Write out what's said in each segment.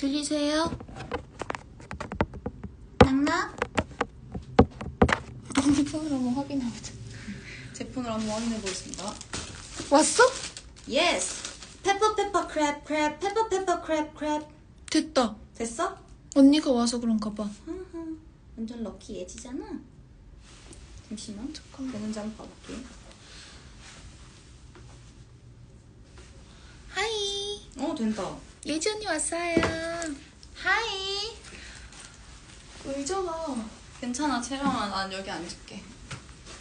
들리세요? 낙낙? 폰으로 한번 확인해보자. 제 폰으로 한번 확인해 보겠습니다. 왔어? 예스. 페퍼 페퍼 크랩 크랩 페퍼 페퍼 크랩 크랩 됐다. 됐어? 언니가 와서 그런가 봐. 완전 럭키 예지잖아. 잠시만. 잠깐만. 되는지 한번 봐볼게. 하이. 어 된다. 예지 언니 왔어요. 하이. 의자가. 괜찮아 채령아 난 여기 앉을게.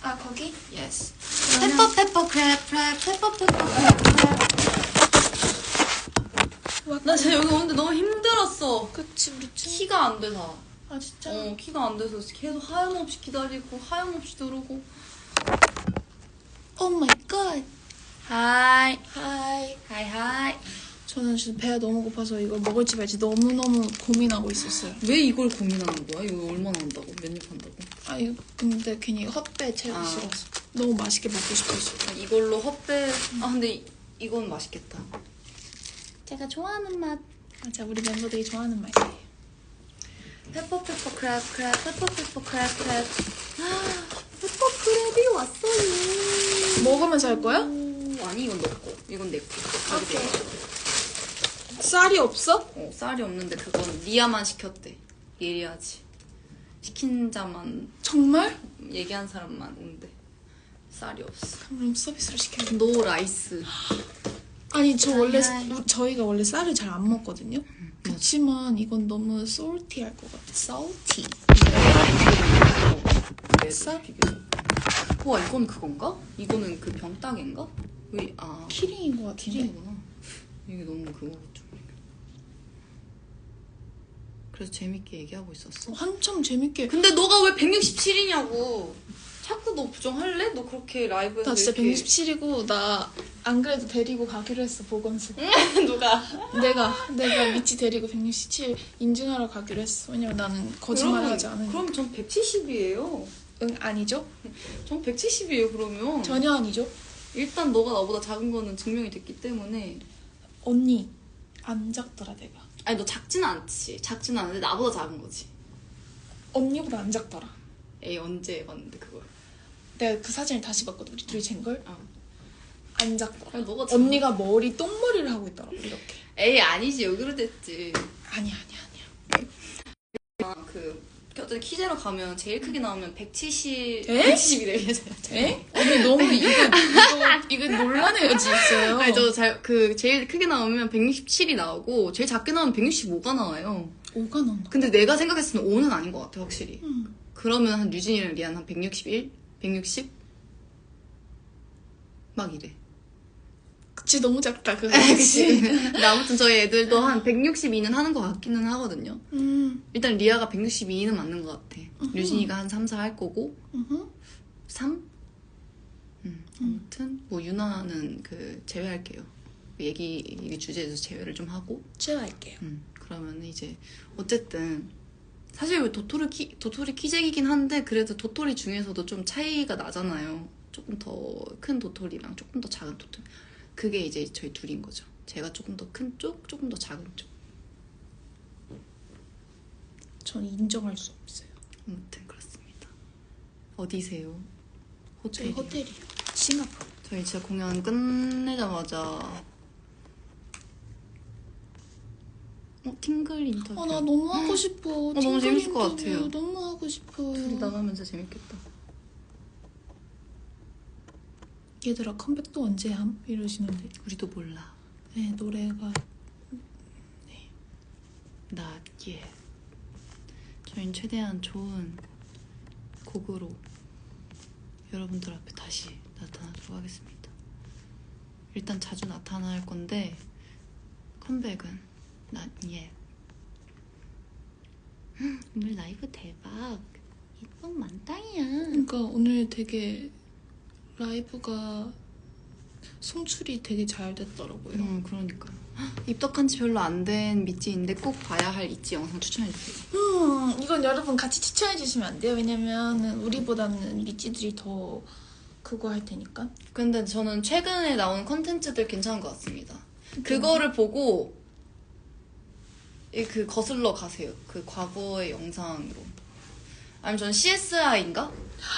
아, 거기? 예스. 그러면- 페퍼 페퍼 크랩 크랩 페퍼 페퍼 크랩. 나 진짜 여기 오는데 너무 힘들었어. 그치, 우리 춤. 키가 안 돼서. 아, 진짜? 어, 키가 안 돼서 계속 하염없이 기다리고 하염없이 들어오고. 오 마이 갓. 하이. 하이. 하이 하이. 저는 진짜 배가 너무 고파서 이걸 먹을지 말지 너무너무 고민하고 있었어요. 왜 이걸 고민하는 거야? 이거 얼마나 한다고? 몇 입 한다고? 아, 이거 근데 괜히 헛배 채우기 아. 싫어서. 너무 맛있게 먹고 싶어서. 아, 이걸로 헛배. 아 근데 이, 이건 맛있겠다. 제가 좋아하는 맛. 맞아, 우리 멤버들이 좋아하는 맛이에요. 페퍼 페퍼 크랩 크랩 페퍼 페퍼 크랩 크랩. 아, 페퍼 크랩이 왔어요. 먹으면서 할 거야? 오, 아니 이건 너 거. 이건 내 거. 오케이. 쌀이 없어? 어, 쌀이 없는데 그건 리아만 시켰대. 예리하지. 시킨 자만 정말? 얘기한 사람만 온대. 쌀이 없어. 그럼 서비스로 시켜야 노 라이스. 아니 저 원래. 저희가 원래 쌀을 잘 안 먹거든요. 그치만 이건 너무 salty할 것 같아. salty. 쌀. 와 이건 그건가? 이거는 그 병따개인가? 왜? 아 키링인 것 같은데. 키링이구나. 이게 너무 그거 좀. 그래서 재밌게 얘기하고 있었어. 한참 재밌게. 근데 너가 왜 167이냐고. 자꾸 너 부정할래? 너 그렇게 라이브에서 나 진짜 이렇게- 167이고 나 안 그래도 데리고 가기로 했어 보건소. 누가? 내가 내가 미치 데리고 167 인증하러 가기로 했어. 왜냐면 나는 거짓말 여러분, 하지 않으니까. 그럼 전 170이에요. 응 아니죠? 전 170이에요 그러면. 전혀 아니죠? 일단 너가 나보다 작은 거는 증명이 됐기 때문에. 언니 안 작더라 내가. 아니 너 작지는 않지. 작지는 않은데 나보다 작은 거지. 언니보다 안 작더라. 에이 언제 봤는데 그걸. 내가 그 사진을 다시 봤거든 우리 둘이 잰 걸. 어. 안 작더라. 아니 너가 작은 언니가 머리 똥머리를 하고 있더라고 이렇게. 에이 아니지 여기로 됐지. 아니야 아니야 아니야. 아, 그 어떤 키제로 가면 제일 크게 나오면 170, 에? 170이래. 에? 언니 너무 이거 이거 이거 논란의 여지 있어요. 아니 저 잘 그 제일 크게 나오면 167이 나오고 제일 작게 나오면 165가 나와요. 5가 넘나? 근데 내가 생각했을 때 5는 아닌 것 같아 확실히. 응. 그러면 한 유진이랑 리안 한 161, 160? 막 이래. 그치 너무 작다 그거. 그치. 근데 아무튼 저희 애들도 한 162는 하는 것 같기는 하거든요. 음. 일단 리아가 162는 맞는 것 같아. 유진이가 한 3, 4 할 거고 음흠. 3? 음, 아무튼 뭐 유나는 그 제외할게요. 얘기, 얘기 주제에서 제외를 좀 하고 제외할게요. 음, 그러면 이제 어쨌든 사실 도토리 키 도토리 키재기긴 한데 그래도 도토리 중에서도 좀 차이가 나잖아요. 조금 더 큰 도토리랑 조금 더 작은 도토리. 그게 이제 저희 둘인 거죠. 제가 조금 더 큰 쪽, 조금 더 작은 쪽. 전 인정할 수 없어요. 아무튼 그렇습니다. 어디세요? 호텔. 호텔이요. 싱가포르. 저희 진짜 공연 끝내자마자 어 팅글 인터뷰. 아 나 너무 하고 싶어. 너무 팅글 재밌을 것 인터뷰 같아요. 너무 하고 싶어요. 둘이 나가면서 재밌겠다. 얘들아 컴백도 언제 함? 이러시는데. 우리도 몰라. 네 노래가 나 예. 저희는 최대한 좋은 곡으로 여러분들 앞에 다시 나타나도록 하겠습니다. 일단 자주 나타날 건데 컴백은 not yet. 헉, 오늘 라이브 대박. 이쁜 만땅이야. 그러니까 오늘 되게 라이브가 송출이 되게 잘 됐더라고요. 음, 그러니까. 헉, 입덕한 지 별로 안 된 미찌인데 꼭 봐야 할 있지 영상 추천해주세요. 음, 이건 여러분 같이 추천해 주시면 안 돼요? 왜냐면은 우리보다는 미찌들이 더 그거 할 테니까. 근데 저는 최근에 나온 컨텐츠들 괜찮은 것 같습니다. 그거를 보고 이그 거슬러 가세요. 그 과거의 영상으로. 아니면 전 CSI인가?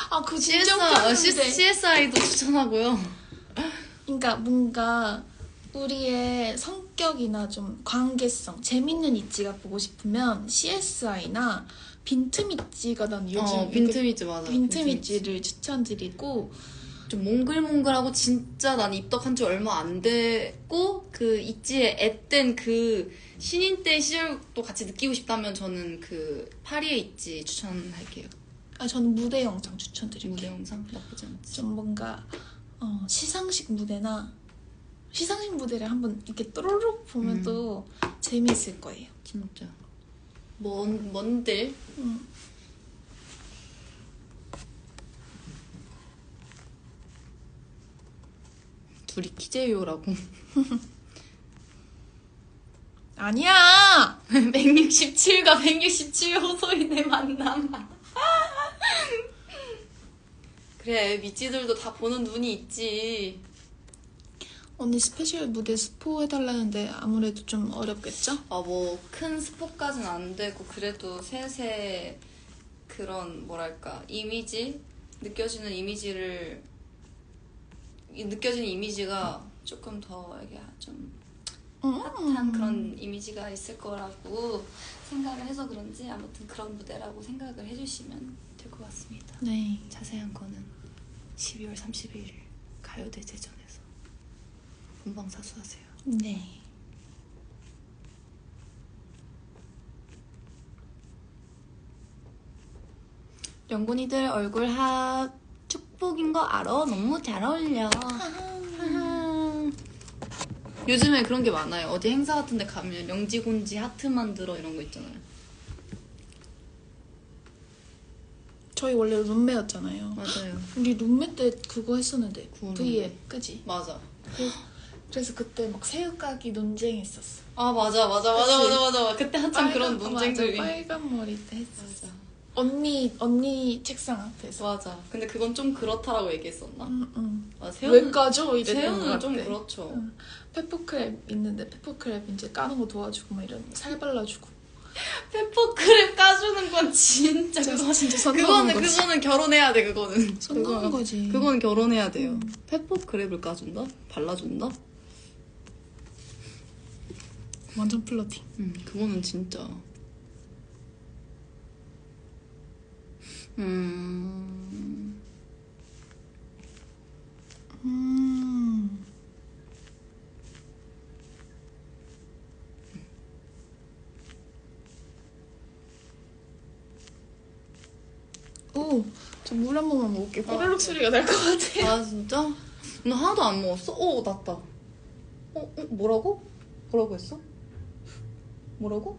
아 그거 진짜 CSI, 어, CSI도 추천하고요. 그러니까 뭔가 우리의 성격이나 좀 관계성 재밌는 있지가 보고 싶으면 CSI나 빈틈 있지가 난 요즘 어, 빈틈 있지 맞아. 빈틈 있지를 추천드리고 좀 몽글몽글하고 진짜 난 입덕한 지 얼마 안 됐고 그 있지의 앳된 그 신인 때 시절도 같이 느끼고 싶다면 저는 그 파리의 있지 추천할게요. 아 저는 무대 영상 추천드릴게요. 무대 영상 나쁘지 않지. 좀 뭔가 어, 시상식 무대나 시상식 무대를 한번 이렇게 또르륵 보면 음. 또 재미있을 거예요. 진짜. 뭔 뭔들 음. 둘이 키제요라고. 아니야. 167과 167 호소인의 만남. 그래 미찌들도 다 보는 눈이 있지. 언니 스페셜 무대 스포 해달라는데 아무래도 좀 어렵겠죠? 아뭐 큰 스포까지는 안 되고 그래도 세세 그런 뭐랄까 이미지 느껴지는 이미지를 이 느껴지는 이미지가 조금 더 이게 좀 핫한 그런 이미지가 있을 거라고 생각을 해서 그런지 아무튼 그런 무대라고 생각을 해주시면 될 것 같습니다. 네. 자세한 거는 12월 31일 가요대 제전에서 본방사수하세요. 네. 영곤이들 얼굴 하 축복인 거 알아? 너무 잘 어울려. 요즘에 그런 게 많아요. 어디 행사 같은 데 가면 명지곤지 하트 만들어 이런 거 있잖아요. 저희 원래 룸메였잖아요. 맞아요. 우리 룸메 때 그거 했었는데 V앱 그지? 맞아. 그 래서 그때 막 새우까기 논쟁했었어. 아 맞아 맞아 맞아? 맞아 맞아. 그때 한참 그런 빨간- 논쟁들이. 맞아, 빨간 머리 때 했었어. 맞아. 언니 언니 책상 앞에서. 맞아. 근데 그건 좀 그렇다라고 얘기했었나? 응, 응. 아, 왜 까죠? 이랬던 것 좀. 그렇죠. 응. 페퍼크랩 있는데 페퍼크랩 이제 까는 거 도와주고 막 이런 살 발라주고. 페퍼크랩 까주는 건 진짜 그거 진짜 선 그거는 거지. 그거는 결혼해야 돼 그거는. 손 넘은 그거는- 거지. 그건 결혼해야 돼요. 페퍼크랩을 까준다? 발라준다? 완전 플러팅. 음, 그거는 진짜. 음, 음. 오, 저물 한 번만 먹을게. 꼬르륵 소리가 날 것 같아. 아 진짜? 나 하나도 안 먹었어? 오 났다. 어, 어 뭐라고? 뭐라고 했어? 뭐라고?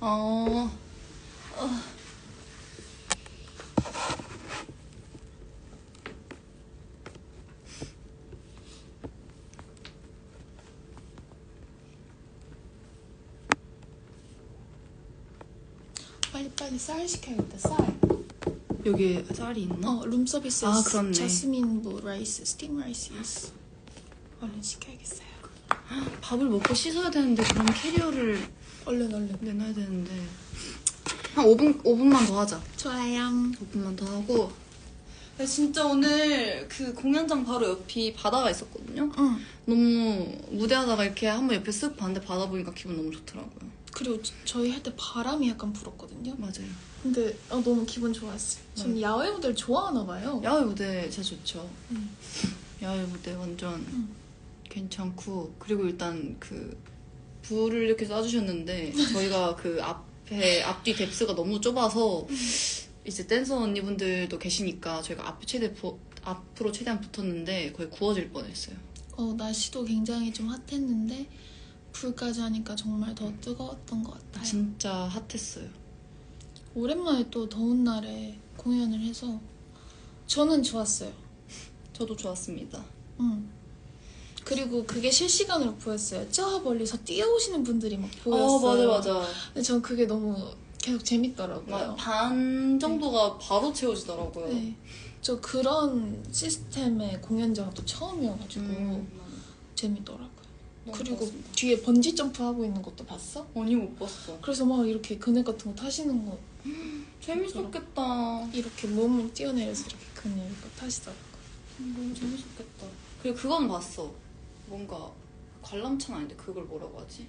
어. 빨리 빨리 쌀 시켜야겠다. 쌀. 여기 쌀이 있나? 어, 룸서비스. 아, 그렇네. 자스민 뭐 라이스, 스팀 라이스. 있어. 얼른 시켜야겠어요. 밥을 먹고 씻어야 되는데 그럼 캐리어를 얼른 얼른. 내놔야 되는데 한 5분 5분만 더 하자. 좋아요. 5분만 더 하고. 나 진짜 오늘 그 공연장 바로 옆이 바다가 있었거든요. 응. 너무 무대하다가 이렇게 한번 옆에 쓱 봤는데 바다 보니까 기분 너무 좋더라고요. 그리고 저- 저희 할 때 바람이 약간 불었거든요. 맞아요. 근데 어, 너무 기분 좋았어요. 전 야외 무대를 좋아하나 봐요. 야외 무대 진짜 좋죠. 음. 야외 무대 완전 음. 괜찮고 그리고 일단 그 불을 이렇게 쏴주셨는데 저희가 그 앞에 앞뒤 뎁스가 너무 좁아서 이제 댄서 언니분들도 계시니까 저희가 앞에 최대 보- 앞으로 최대한 붙었는데 거의 구워질 뻔했어요. 어, 날씨도 굉장히 좀 핫했는데 불까지 하니까 정말 더 뜨거웠던 것 같아요. 진짜 핫했어요. 오랜만에 또 더운 날에 공연을 해서 저는 좋았어요. 저도 좋았습니다. 응. 그리고 그게 실시간으로 보였어요. 저 멀리서 뛰어오시는 분들이 막 보였어요. 어 맞아 맞아. 근데 전 그게 너무 계속 재밌더라고요. 반 정도가 바로 채워지더라고요. 네. 저 그런 시스템의 공연장은 또 처음이어가지고 음, 재밌더라고요. 너무 그리고 좋았습니다. 뒤에 번지 점프 하고 있는 것도 봤어? 아니 못 봤어. 그래서 막 이렇게 그네 같은 거 타시는 거 재밌었겠다. 이렇게 몸을 뛰어내려서 이렇게 그네 이거 타시더라고요. 음, 너무 재밌었겠다. 그리고 그건 봤어. 뭔가 관람차는 아닌데 그걸 뭐라고 하지?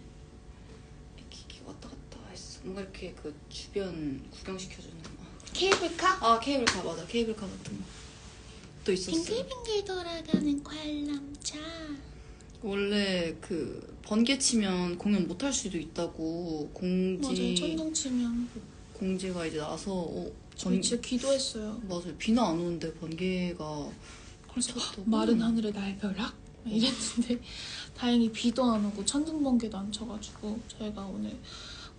이렇게, 이렇게 왔다 갔다 했어. 뭔가 이렇게 그 주변 구경시켜주는 거. 케이블카? 아 케이블카 맞아 케이블카 같은 거. 또 있었어. 빙글빙글 돌아가는 관람차. 원래 그 번개 치면 공연 못 할 수도 있다고 공지 맞아요. 천둥 치면 공지가 이제 나서 어, 저희 번- 진짜 기도했어요. 맞아요 비는 안 오는데 번개가 그래서 쳤다고. 마른 하늘에 날벼락 막 이랬는데 다행히 비도 안 오고 천둥 번개도 안 쳐가지고 저희가 오늘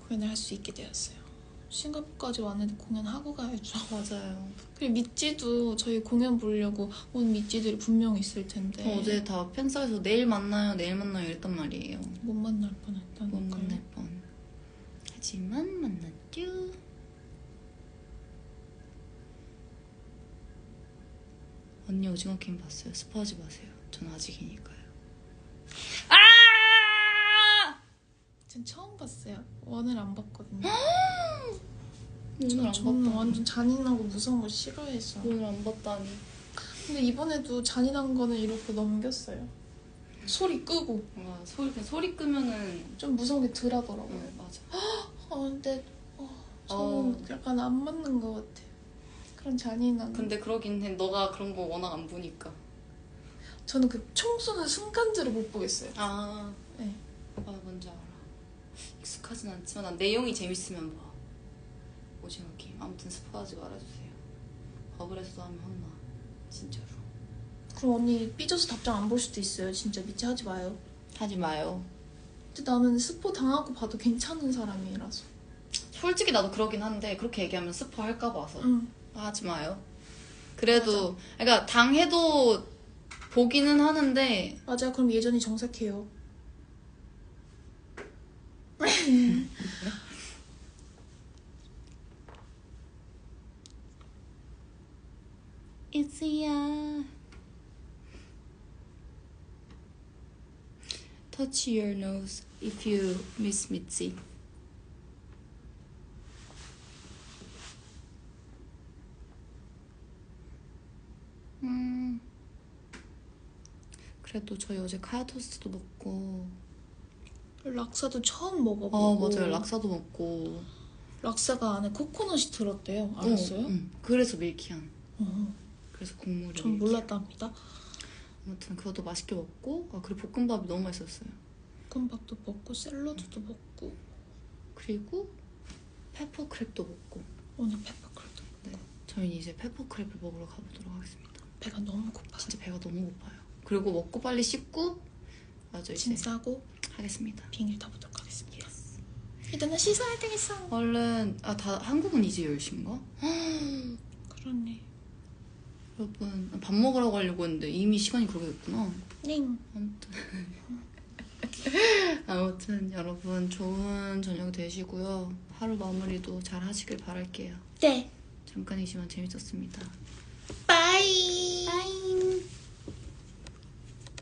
공연을 할 수 있게 되었어요. 싱가포르까지 왔는데 공연하고 가야죠. 맞아요. 그리고 미찌도 저희 공연 보려고 온 미찌들이 분명 있을 텐데 어제 다 팬사에서 내일 만나요 내일 만나요 이랬단 말이에요. 못 만날 뻔했다니까요. 못 만날 뻔. 하지만 만났죠. 언니 오징어 게임 봤어요? 스포하지 마세요. 전 아직이니까요. 아! 전 처음 봤어요. 원을 안 봤거든요. 오늘 안 저는 봤다. 완전 잔인하고 무서운 거 싫어해서. 오늘 안 봤다니. 근데 이번에도 잔인한 거는 이렇게 넘겼어요. 소리 끄고 와 소리 그냥 소리 끄면은 좀 무서운 게 덜하더라고요. 응 맞아. 어, 근데 어, 저는 어. 약간 안 맞는 것 같아요. 그런 잔인한. 근데 그러긴 해. 너가 그런 거 워낙 안 보니까. 저는 그 총 쏘는 순간들을 못 보겠어요. 아. 네. 아 뭔지 알아. 익숙하진 않지만 난 내용이 재밌으면 봐. 오징어 게임. 아무튼 스포하지 말아주세요. 버블에서도 하면 혼나. 진짜로. 그럼 언니 삐져서 답장 안 볼 수도 있어요. 진짜 미치 하지 마요. 하지 마요. 근데 나는 스포 당하고 봐도 괜찮은 사람이라서. 솔직히 나도 그러긴 한데 그렇게 얘기하면 스포 할까 봐서 응. 하지 마요. 그래도 그러니까 당해도 보기는 하는데 맞아요. 그럼 예전이 정색해요. 이지야 Touch your nose if you miss Mitzi. 음. 그래도 저희 어제 카야 토스트도 먹고 락사도 처음 먹어보고. 어 맞아요 락사도 먹고 락사가 안에 코코넛이 들었대요. 알았어요? 어, 응. 그래서 밀키한 어, 그래서 국물이 전 밀키한. 몰랐답니다. 아무튼 그것도 맛있게 먹고 아 그리고 볶음밥이 너무 맛있었어요 볶음밥도 먹고 샐러드도 먹고 그리고 페퍼 크랩도 먹고 오늘 페퍼크랩도 네 저희는 이제 페퍼 크랩을 먹으러 가보도록 하겠습니다 배가 너무 고파. 진짜 배가 너무 고파요 그리고 먹고 빨리 씻고 맞아 이제 짐 싸고 하겠습니다 비행기 타보도록 하겠습니다. 일단은 씻어야 되겠어. 얼른 아 다 한국은 이제 10시인가? 그렇네. 여러분 밥 먹으러 가려고 했는데 이미 시간이 그렇게 됐구나 넹. 아무튼 아무튼 여러분 좋은 저녁 되시고요 하루 마무리도 잘 하시길 바랄게요 네. 잠깐이지만 재밌었습니다 빠이. 빠이.